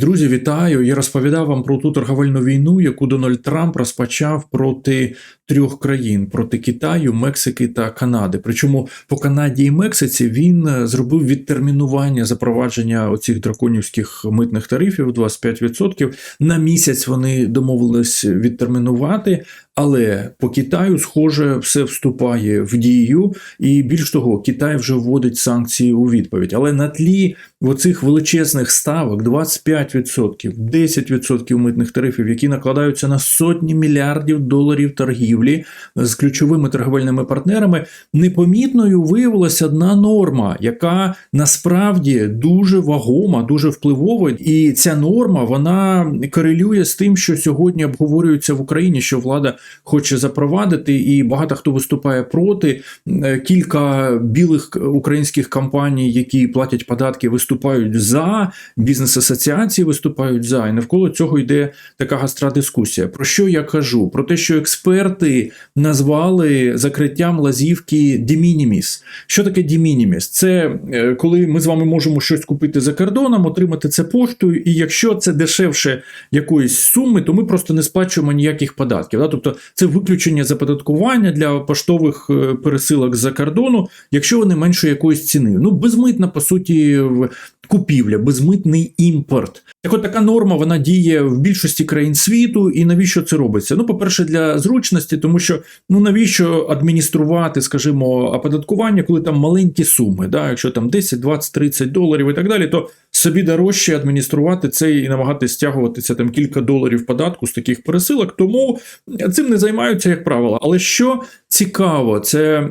Друзі, вітаю! Я розповідав вам про ту торговельну війну, яку Дональд Трамп розпочав проти трьох країн: проти Китаю, Мексики та Канади. Причому по Канаді і Мексиці він е, зробив відтермінування запровадження оцих драконівських митних тарифів 25%. На місяць вони домовились відтермінувати. Але по Китаю, схоже, все вступає в дію, і більш того, Китай вже вводить санкції у відповідь. Але на тлі оцих величезних ставок 25%, 10% митних тарифів, які накладаються на сотні мільярдів доларів торгівлі з ключовими торговельними партнерами, непомітною виявилася одна норма, яка насправді дуже вагома, дуже впливова. І ця норма вона корелює з тим, що сьогодні обговорюється в Україні, що влада хоче запровадити, і багато хто виступає проти. Е, Кілька білих українських компаній, які платять податки, виступають за бізнес-асоціації, виступають за, і навколо цього йде така гастра дискусія. Про що я кажу? Про те, що експерти назвали закриттям лазівки minimis. Що таке minimis? Це е, коли ми з вами можемо щось купити за кордоном, отримати це поштою, і якщо це дешевше якоїсь суми, то ми просто не сплачуємо ніяких податків. Да? Це виключення заподаткування для поштових е, пересилок з-за кордону, якщо вони менше якоїсь ціни. Ну, безмитна, по суті, купівля, безмитний імпорт. Так от така норма вона діє в більшості країн світу. І навіщо це робиться? Ну, по-перше, для зручності, тому що ну навіщо адмініструвати, скажімо, оподаткування, коли там маленькі суми, да? якщо там 10, 20, 30 доларів і так далі, то собі дорожче адмініструвати це і намагатися стягуватися там кілька доларів податку з таких пересилок. Тому цим не займаються, як правило. Але що цікаво, це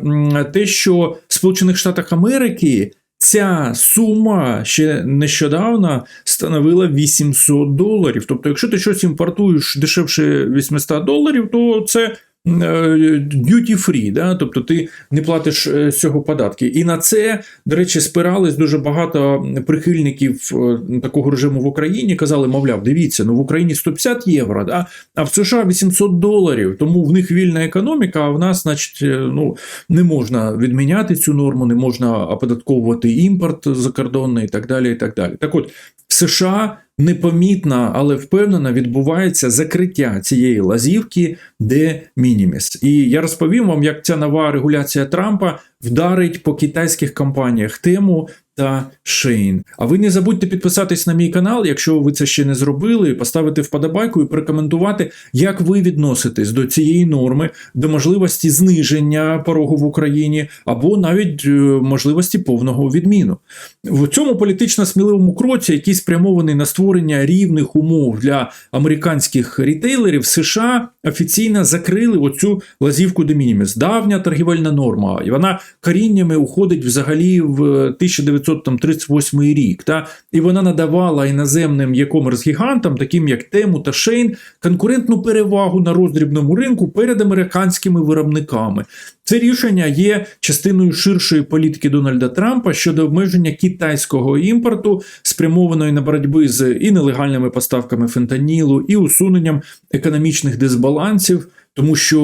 те, що в Сполучених Штатах Америки. Ця сума ще нещодавно становила 800 доларів. Тобто, якщо ти щось імпортуєш дешевше 800 доларів, то це duty free, да? тобто ти не платиш е, з цього податки. І на це, до речі, спирались дуже багато прихильників е, такого режиму в Україні. Казали, мовляв, дивіться, ну в Україні 150 євро, да? а в США 800 доларів. Тому в них вільна економіка, а в нас, значить, е, ну не можна відміняти цю норму, не можна оподатковувати імпорт закордонний і так далі. І так далі. Так от в США непомітно, але впевнено відбувається закриття цієї лазівки де мініміс. І я розповім вам, як ця нова регуляція Трампа вдарить по китайських компаніях тему та Шейн. А ви не забудьте підписатись на мій канал, якщо ви це ще не зробили, поставити вподобайку і прокоментувати, як ви відноситесь до цієї норми, до можливості зниження порогу в Україні або навіть е, можливості повного відміну. В цьому політично сміливому кроці, який спрямований на створення рівних умов для американських рітейлерів, США офіційно закрили оцю лазівку de minimis. давня торгівельна норма, і вона коріннями уходить взагалі в 1938 рік. Та? І вона надавала іноземним e-commerce гігантам, таким як Тему та Шейн, конкурентну перевагу на роздрібному ринку перед американськими виробниками. Це рішення є частиною ширшої політики Дональда Трампа щодо обмеження китайського імпорту, спрямованої на боротьби з і нелегальними поставками фентанілу, і усуненням економічних дисбалансів, тому що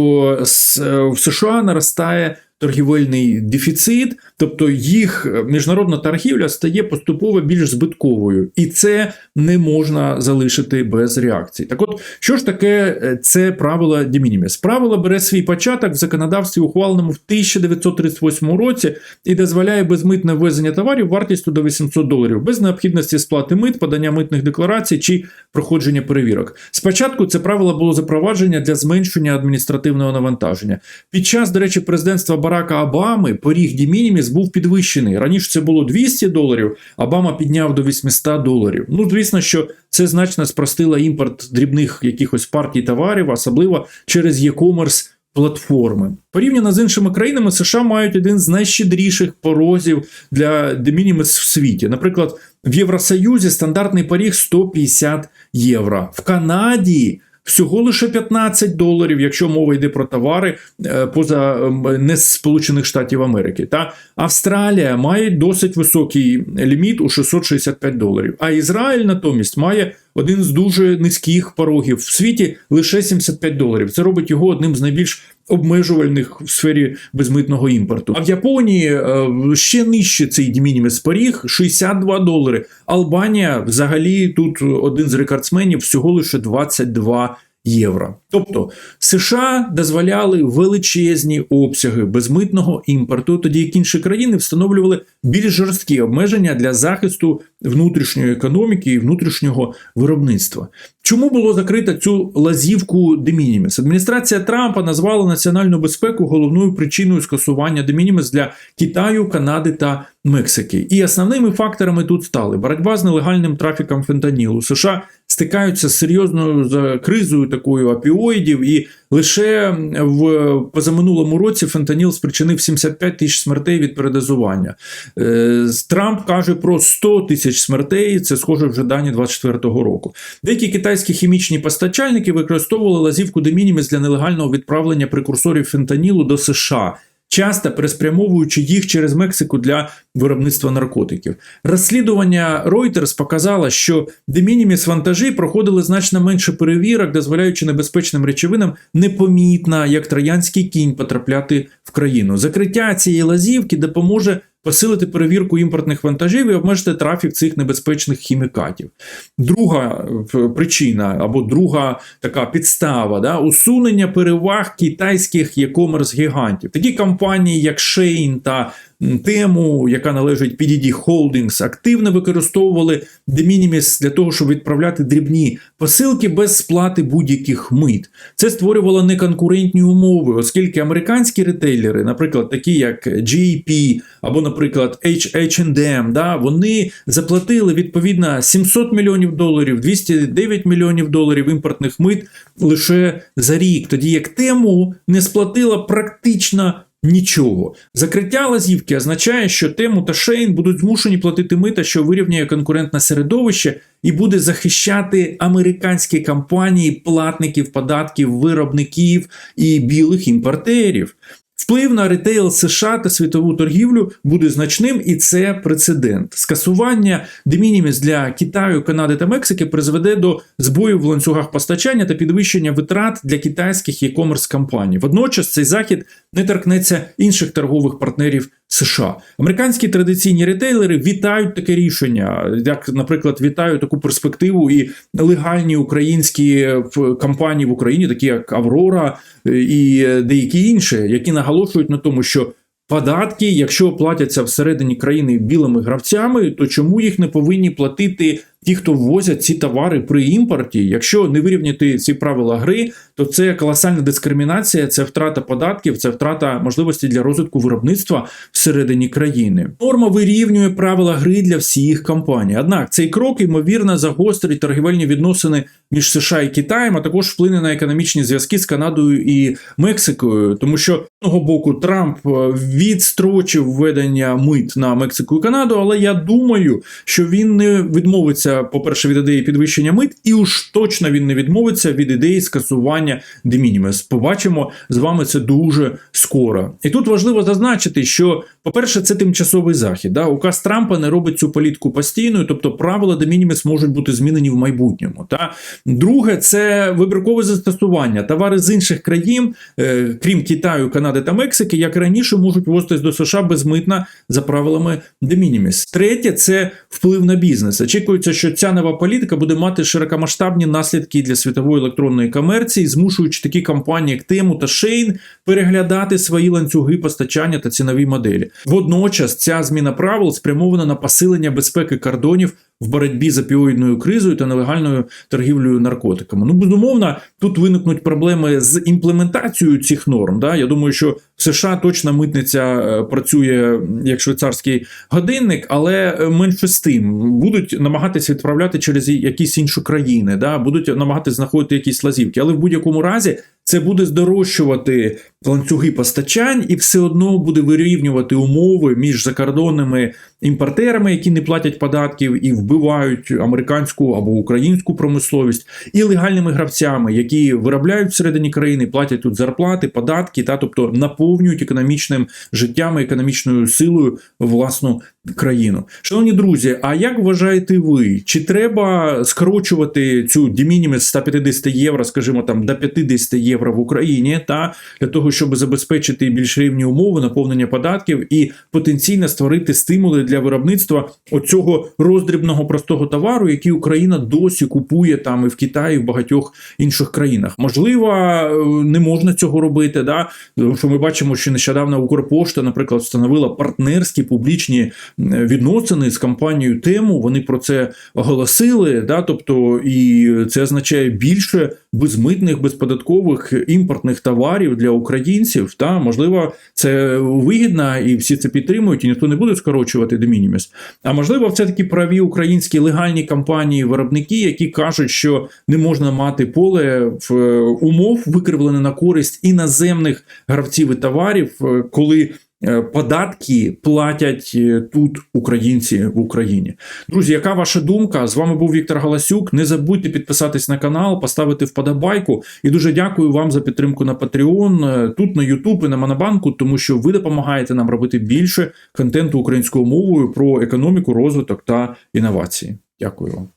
в США наростає торгівельний дефіцит, тобто їх міжнародна торгівля стає поступово більш збитковою, і це не можна залишити без реакції. Так, от що ж таке е, це правило de? Правило бере свій початок в законодавстві, ухваленому в 1938 році, і дозволяє безмитне ввезення товарів вартістю до 800 доларів без необхідності сплати мит, подання митних декларацій чи проходження перевірок. Спочатку це правило було запровадження для зменшення адміністративного навантаження. Під час, до речі, президентства Барака Обами поріг de був підвищений. Раніше це було 200 доларів, Обама підняв до 800 доларів. Ну, звісно, що це значно спростило імпорт дрібних якихось партій товарів, особливо через e-commerce платформи. Порівняно з іншими країнами, США мають один з найщедріших порозів для de в світі. Наприклад, в Євросоюзі стандартний поріг 150 євро. В Канаді всього лише 15 доларів, якщо мова йде про товари е, поза ем, не з Сполучених Штатів Америки. Та Австралія має досить високий ліміт у 665 доларів. А Ізраїль натомість має один з дуже низьких порогів в світі лише 75 доларів. Це робить його одним з найбільш обмежувальних в сфері безмитного імпорту. А в Японії е, ще нижче цей дімініміс поріг 62 долари. Албанія взагалі тут один з рекордсменів всього лише 22 євро. Тобто США дозволяли величезні обсяги безмитного імпорту, тоді як інші країни встановлювали більш жорсткі обмеження для захисту внутрішньої економіки і внутрішнього виробництва. Чому було закрито цю лазівку демініміс? Адміністрація Трампа назвала національну безпеку головною причиною скасування демініміс для Китаю, Канади та Мексики. І основними факторами тут стали боротьба з нелегальним трафіком фентанілу. США стикаються з серйозною кризою такою опіоїдів, і лише в позаминулому році фентаніл спричинив 75 тисяч смертей від передозування. Е, Трамп каже про 100 тисяч смертей. Це схоже вже дані 24-го року. Деякі китайські хімічні постачальники використовували лазівку демініміс для нелегального відправлення прекурсорів фентанілу до США. Часто переспрямовуючи їх через Мексику для виробництва наркотиків. Розслідування Reuters показало, що демініміс вантажі проходили значно менше перевірок, дозволяючи небезпечним речовинам непомітно, як троянський кінь, потрапляти в країну. Закриття цієї лазівки допоможе посилити перевірку імпортних вантажів і обмежити трафік цих небезпечних хімікатів. Друга е, причина або друга така підстава да, усунення переваг китайських e-commerce гігантів. Такі компанії, як Shein та Temu, яка належить PDD Holdings, активно використовували minimis для того, щоб відправляти дрібні посилки без сплати будь-яких мит. Це створювало неконкурентні умови, оскільки американські ретейлери, наприклад, такі як GAP або, наприклад, H&M, да, вони заплатили відповідно 700 мільйонів доларів, 209 мільйонів доларів імпортних мит лише за рік, тоді як тему не сплатила практично. Нічого. Закриття лазівки означає, що Тему та Шейн будуть змушені платити мита, що вирівнює конкурентне середовище і буде захищати американські компанії, платників податків, виробників і білих імпортерів. Вплив на ретейл США та світову торгівлю буде значним, і це прецедент. Скасування демініміс для Китаю, Канади та Мексики призведе до збоїв в ланцюгах постачання та підвищення витрат для китайських e-commerce компаній. Водночас цей захід не торкнеться інших торгових партнерів США. Американські традиційні ретейлери вітають таке рішення, як, наприклад, вітають таку перспективу і легальні українські компанії в Україні, такі як Аврора е, і деякі інші, які наголошують на тому, що. Податки, якщо платяться всередині країни білими гравцями, то чому їх не повинні платити ті, хто ввозять ці товари при імпорті? Якщо не вирівняти ці правила гри, то це колосальна дискримінація, це втрата податків, це втрата можливості для розвитку виробництва всередині країни. Норма вирівнює правила гри для всіх компаній. Однак цей крок ймовірно загострить торгівельні відносини між США і Китаєм, а також вплине на економічні зв'язки з Канадою і Мексикою, тому що з одного боку Трамп е, відстрочив введення мит на Мексику і Канаду, але я думаю, що він не відмовиться, по-перше, від ідеї підвищення мит, і уж точно він не відмовиться від ідеї скасування minimis. Побачимо з вами це дуже скоро. І тут важливо зазначити, що, по-перше, це тимчасовий захід. Да? Указ Трампа не робить цю політику постійною, тобто правила minimis можуть бути змінені в майбутньому. Та? Друге, це вибіркове застосування. Товари з інших країн, е, крім Китаю, Канади та Мексики, як раніше, можуть ввозитись до США безмитно за правилами minimis. Третє це вплив на бізнес. Очікується, що ця нова політика буде мати широкомасштабні наслідки для світової електронної комерції, змушуючи такі компанії, як Тему та Шейн, переглядати свої ланцюги постачання та цінові моделі. Водночас ця зміна правил спрямована на посилення безпеки кордонів в боротьбі з опіоїдною кризою та нелегальною торгівлею наркотиками. Ну, безумовно, тут виникнуть проблеми з імплементацією цих норм. Да? Я думаю, що в США точно митниця е, працює як швейцарський годинник, але е, менше з тим будуть намагатися відправляти через якісь інші країни, да? будуть намагатися знаходити якісь лазівки. Але в будь-якому разі це буде здорожчувати ланцюги постачань і все одно буде вирівнювати умови між закордонними імпортерами, які не платять податків і вбивають американську або українську промисловість, і легальними гравцями, які виробляють всередині країни, платять тут зарплати, податки, та тобто наповнюють економічним життям, і економічною силою власну країну. Шановні друзі, а як вважаєте ви, чи треба скорочувати цю дімініміс 150 євро, скажімо там, до 50 євро? Євро в Україні, та для того, щоб забезпечити більш рівні умови наповнення податків і потенційно створити стимули для виробництва оцього роздрібного простого товару, який Україна досі купує там і в Китаї, і в багатьох інших країнах. Можливо, е, не можна цього робити. Да? Що ми бачимо, що нещодавно Укрпошта, наприклад, встановила партнерські публічні відносини з компанією Тему. Вони про це оголосили. Да? Тобто, і це означає більше безмитних, безподаткових імпортних товарів для українців. Та можливо, це вигідно, і всі це підтримують, і ніхто не буде скорочувати до minimis. А можливо, це такі праві українські легальні компанії, виробники, які кажуть, що не можна мати поле в е, умов викривлене на користь іноземних гравців і товарів, е, коли. Е, Податки платять е, тут українці в Україні. Друзі, яка ваша думка? З вами був Віктор Галасюк. Не забудьте підписатись на канал, поставити вподобайку. І дуже дякую вам за підтримку на Patreon, е, тут на YouTube і на Монобанку, тому що ви допомагаєте нам робити більше контенту українською мовою про економіку, розвиток та інновації. Дякую вам.